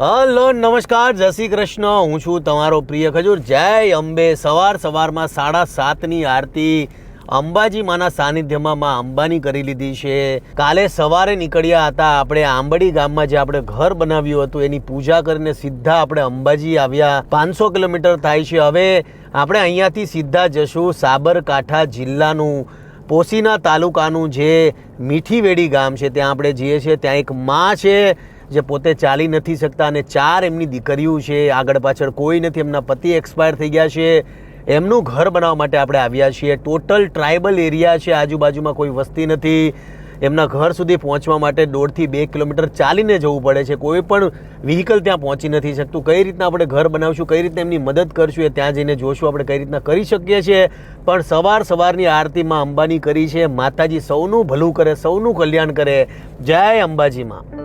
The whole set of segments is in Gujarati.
હલો, નમસ્કાર, જય શ્રી કૃષ્ણ. હું છું તમારો પ્રિય ખજૂર. જય અંબે. સવાર સવારમાં સાડા સાતની આરતી અંબાજી માના સાનિધ્યમાં માં અંબાની કરી લીધી છે. કાલે સવારે નીકળ્યા હતા આપણે આંબડી ગામમાં જે આપણે ઘર બનાવ્યું હતું, એની પૂજા કરીને સીધા આપણે અંબાજી આવ્યા. પાંચસો કિલોમીટર થાય છે. હવે આપણે અહીંયાથી સીધા જશું સાબરકાંઠા જિલ્લાનું, પોસીના તાલુકાનું જે મીઠીવેડી ગામ છે. ત્યાં આપણે જઈએ છીએ. ત્યાં એક માં છે. જે પોતે ચાલી નથી શકતા અને ચાર એમની દીકરીઓ છે, આગળ પાછળ કોઈ નથી, એમના પતિ એક્સપાયર થઈ ગયા છે. એમનું ઘર બનાવવા માટે આપણે આવ્યા છીએ. ટોટલ ટ્રાઇબલ એરિયા છે, આજુબાજુમાં કોઈ વસ્તી નથી. એમના ઘર સુધી પહોંચવા માટે દોઢથી બે કિલોમીટર ચાલીને જવું પડે છે. કોઈ પણ વ્હીકલ ત્યાં પહોંચી નથી શકતું. કઈ રીતના આપણે ઘર બનાવશું, કઈ રીતના એમની મદદ કરશું એ ત્યાં જઈને જોશું આપણે કઈ રીતના કરી શકીએ છીએ. પણ સવાર સવારની આરતીમાં અંબાની કરી છે. માતાજી સૌનું ભલું કરે, સૌનું કલ્યાણ કરે. જય અંબાજીમાં.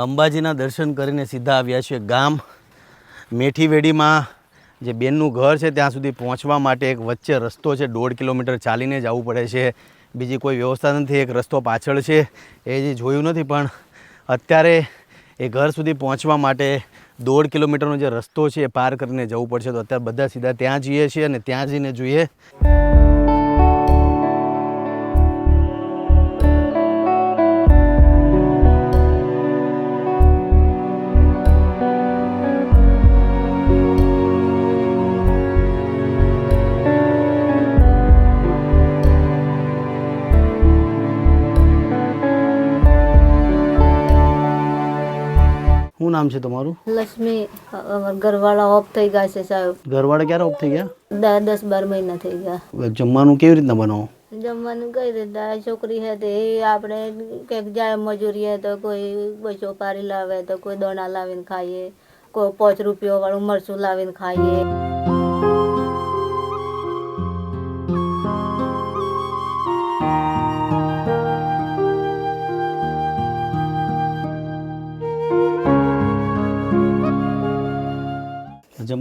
અંબાજીના દર્શન કરીને સીધા આવ્યા છે ગામ. મેઠીવેડીમાં જે બેનનું ઘર છે, ત્યાં સુધી પહોંચવા માટે એક વચ્ચે રસ્તો છે, દોઢ કિલોમીટર ચાલીને જવું પડે છે. બીજી કોઈ વ્યવસ્થા નથી, એક રસ્તો પાછળ છે. એ જે જોયું નથી, પણ અત્યારે એ ઘર સુધી પહોંચવા માટે દોઢ કિલોમીટરનો જે રસ્તો છે, એ પાર કરીને જવું પડશે. તો અત્યારે બધા સીધા ત્યાં જઈએ છીએ અને ત્યાં જઈને જોઈએ. નામ છે તમારું? લક્ષ્મી ઘરવાળા ઓફ થઈ ગયા છે સાહેબ. ઘરવાળા ક્યારે ઓફ થઈ ગયા? દસ બાર મહિના થઈ ગયા. જમવાનું કેવી રીતના બનાવો જમવાનું કઈ રીતે છોકરી હે તે એ આપણે કંઈક જાય મજૂરી હે તો કોઈ બસો પારી લાવે તો કોઈ દોણા લાવીને ખાઈએ કોઈ પાંચ રૂપિયા વાળું મરચું લાવીને ખાઈએ.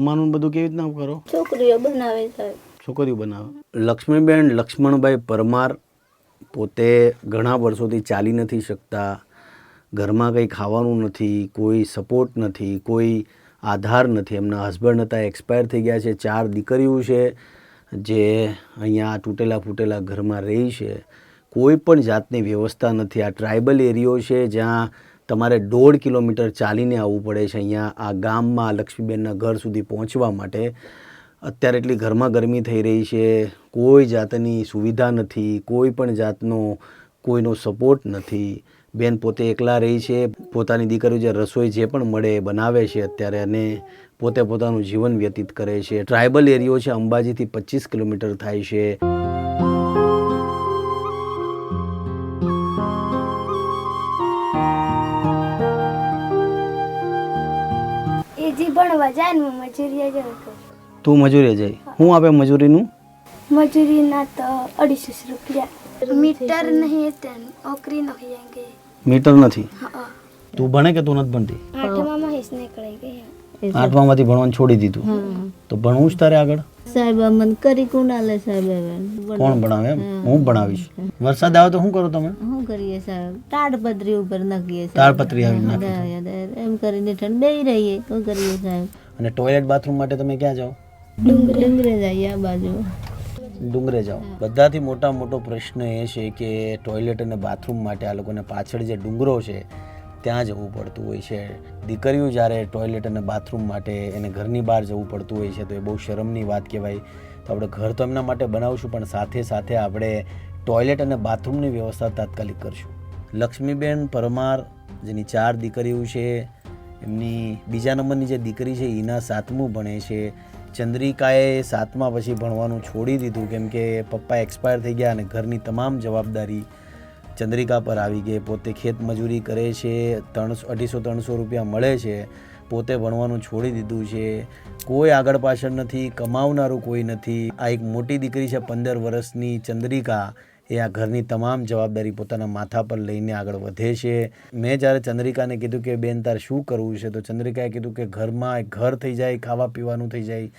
જમવાનું બધું કેવી રીતના કરો? છોકરીઓ બનાવે સાહેબ છોકરીઓ બનાવે. લક્ષ્મીબેન લક્ષ્મણભાઈ પરમાર પોતે ઘણા વર્ષોથી ચાલી નથી શકતા. ઘરમાં કંઈ ખાવાનું નથી કોઈ સપોર્ટ નથી કોઈ આધાર નથી. એમના હસબન્ડ હતા એક્સપાયર થઈ ગયા છે ચાર દીકરીઓ છે જે અહીંયા તૂટેલા ફૂટેલા ઘરમાં રહી છે. કોઈ પણ જાતની વ્યવસ્થા નથી. આ ટ્રાઇબલ એરિયો છે જ્યાં તમારે દોઢ કિલોમીટર ચાલીને આવવું પડે છે અહીંયા આ ગામમાં લક્ષ્મીબેનના ઘર સુધી પહોંચવા માટે. અત્યારે એટલી ઘરમાં ગરમી થઈ રહી છે, કોઈ જાતની સુવિધા નથી, કોઈ પણ જાતનો, કોઈનો સપોર્ટ નથી. બેન પોતે એકલા રહી છે, પોતાની દીકરીઓ જે રસોઈ જે પણ મળે એ બનાવે છે અત્યારે અને પોતે પોતાનું જીવન વ્યતીત કરે છે. ટ્રાઇબલ એરિયો છે, અંબાજીથી પચીસ કિલોમીટર થાય છે. ભણવા જાય ને હું મજૂરીએ તું મજૂરી જાય. હું આપે મજૂરીનું? મજૂરીના તો અઢીસો રૂપિયા. મીટર નહીં તે નોકરી નહીં આગે મીટર નથી? તું ભણે કે તું નથી ભણતી? આઠમામાં હિસ નીકળી ગઈ. આઠમામાંથી ભણવાનું છોડી દીધું. તો ભણવું જ તારે આગળ? સાહેબ અમને કરી કુણાલે સાહેબ કોણ બનાવે હું. બનાવીશ વરસાદ આવે તો શું કરો તમે? શું કરીએ સાહેબ? તાડપત્રી ઉપર નાખીએ તાડપત્રી આવી નાખીએ એમ કરીને ઠંડ બેહી રહીએ. શું કરીએ સાહેબ? અને ટોયલેટ બાથરૂમ માટે તમે ક્યાં જાઓ? ડુંગરે. જઈએ આ બાજુ. ડુંગરે જાઓ. બધાથી મોટા મોટો પ્રશ્ન એ છે કે ટોયલેટ અને બાથરૂમ માટે આ લોકોને પાછળ જે ડુંગરો છે ત્યાં જવું પડતું હોય છે. દીકરીઓ જ્યારે ટોયલેટ અને બાથરૂમ માટે એને ઘરની બહાર જવું પડતું હોય છે, તો એ બહુ શરમની વાત કહેવાય. તો આપણે ઘર તો એમના માટે બનાવશું, પણ સાથે સાથે આપણે ટોયલેટ અને બાથરૂમની વ્યવસ્થા તાત્કાલિક કરશું. લક્ષ્મીબેન પરમાર, જેની ચાર દીકરીઓ છે, એમની બીજા નંબરની જે દીકરી છે એના સાતમું ભણે છે. ચંદ્રિકાએ સાતમા પછી ભણવાનું છોડી દીધું, કેમ કે પપ્પા એક્સપાયર થઈ ગયા અને ઘરની તમામ જવાબદારી ચંદ્રિકા પર આવી ગઈ પોતે ખેત મજૂરી કરે છે, ત્રણસો, અઢીસો, ત્રણસો રૂપિયા મળે છે, પોતે ભણવાનું છોડી દીધું છે, કોઈ આગળ પાછળ નથી, કમાવનારું કોઈ નથી. આ એક મોટી દીકરી છે, પંદર વર્ષની ચંદ્રિકા. એ આ ઘરની તમામ જવાબદારી પોતાના માથા પર લઈને આગળ વધે છે. મેં જ્યારે ચંદ્રિકાને કીધું કે, બેન, તારે શું કરવું છે? તો ચંદ્રિકાએ કીધું કે, ઘરમાં ઘર થઈ જાય ખાવા પીવાનું થઈ જાય.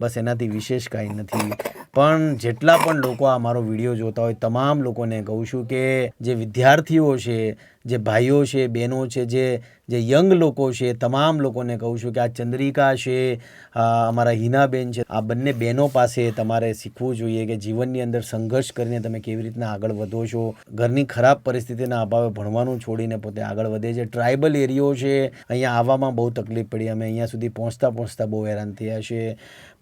બસ એનાથી વિશેષ કાંઈ નથી. પણ જેટલા પણ લોકો આ મારો વીડિયો જોતા હોય, તમામ લોકોને કહું છું કે જે વિદ્યાર્થીઓ છે, જે ભાઈઓ છે, બહેનો છે, જે જે યંગ લોકો છે, તમામ લોકોને કહું છું કે આ ચંદ્રિકા છે અમારા હિનાબેન છે, આ બંને બહેનો પાસે તમારે શીખવું જોઈએ કે જીવનની અંદર સંઘર્ષ કરીને તમે કેવી રીતના આગળ વધો છો. ઘરની ખરાબ પરિસ્થિતિના અભાવે ભણવાનું છોડીને પોતે આગળ વધે છે. ટ્રાઇબલ એરિયો છે. અહીંયા આવવામાં બહુ તકલીફ પડી. અમે અહીંયા સુધી પહોંચતા પહોંચતા બહુ હેરાન થયા છે.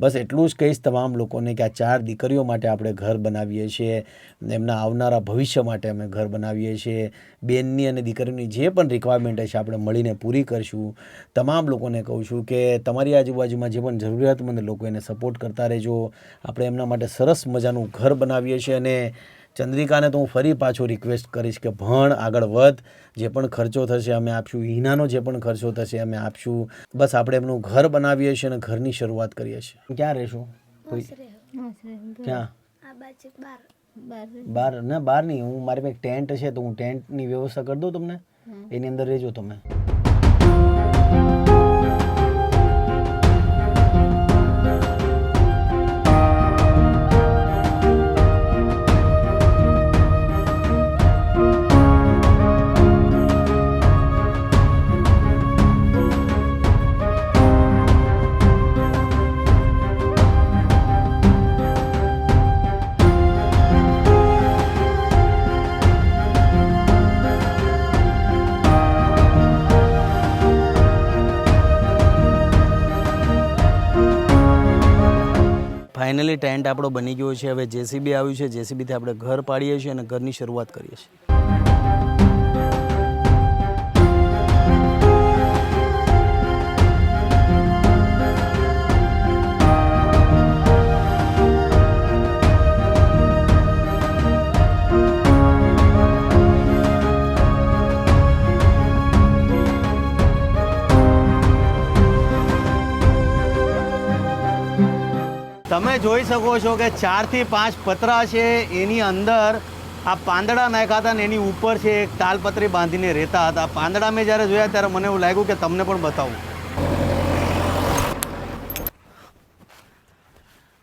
બસ એટલું જ કહીશ તમામ લોકોને કે આ ચાર દીકરીઓ માટે આપણે ઘર બનાવીએ છીએ, એમના આવનારા ભવિષ્ય માટે અમે ઘર બનાવીએ છીએ. બેનની અને દીકરીની જે પણ રિક્વાયરમેન્ટ છે આપણે મળીને પૂરી કરશું. તમામ લોકોને કહું છું કે તમારી આજુબાજુમાં જે પણ જરૂરિયાતમંદ લોકો એને સપોર્ટ કરતા રહેજો. આપણે એમના માટે સરસ મજાનું ઘર બનાવીએ છીએ અને ચંદ્રિકાને તો હું ફરી પાછો રિક્વેસ્ટ કરીશ કે ભણ, આગળ વધ. જે પણ ખર્ચો થશે અમે આપશું. હિનાનો જે પણ ખર્ચો થશે અમે આપશું. બસ આપણે એમનું ઘર બનાવીએ છીએ અને ઘરની શરૂઆત કરીએ છીએ. ક્યાં રહેશો? ક્યાં? બાર. ના બાર નહીં. હું મારી પાસે એક ટેન્ટ છે તો હું ટેન્ટની વ્યવસ્થા કરી દઉં તમને. એની અંદર રહેજો તમે. ફાઇનલી ટેન્ટ આપણો બની ગયો છે. હવે જેસીબી આવ્યું છે. જેસીબીથી આપણે ઘર પાડીએ છીએ અને ઘરની શરૂઆત કરીએ છીએ. શકો છો કે ચારથી પાંચ પતરા છે એની અંદર. આ પાંદડા નાખ્યા હતા ને એની ઉપર છે એક તાલપત્રી બાંધીને રહેતા હતા. પાંદડા મેં જ્યારે જોયા ત્યારે મને એવું લાગ્યું કે તમને પણ બતાવું.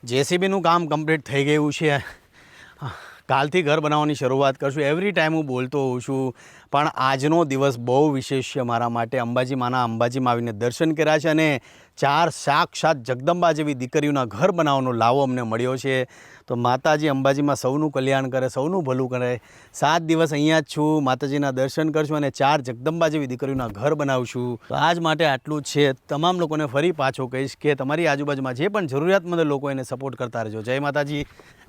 જેસીબીનું કામ કમ્પ્લીટ થઈ ગયું છે. કાલથી ઘર બનાવવાની શરૂઆત કરશું. એવરી ટાઈમ હું બોલતો હોઉં છું, પણ આજનો દિવસ બહુ વિશેષ છે મારા માટે. અંબાજી માના અંબાજીમાં આવીને દર્શન કર્યા છે અને ચાર સાક્ષાત જગદંબા જેવી દીકરીઓના ઘર બનાવવાનો લાવો અમને મળ્યો છે. તો માતાજી અંબાજીમાં સૌનું કલ્યાણ કરે, સૌનું ભલું કરે. સાત દિવસ અહીંયા જ છું, માતાજીના દર્શન કરશું અને ચાર જગદંબા જેવી દીકરીઓના ઘર બનાવશું. તો આજ માટે આટલું જ છે. તમામ લોકોને ફરી પાછો કહીશ કે તમારી આજુબાજુમાં જે પણ જરૂરિયાતમંદ લોકો એને સપોર્ટ કરતા રહેજો. જય માતાજી.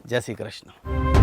જય શ્રી કૃષ્ણ.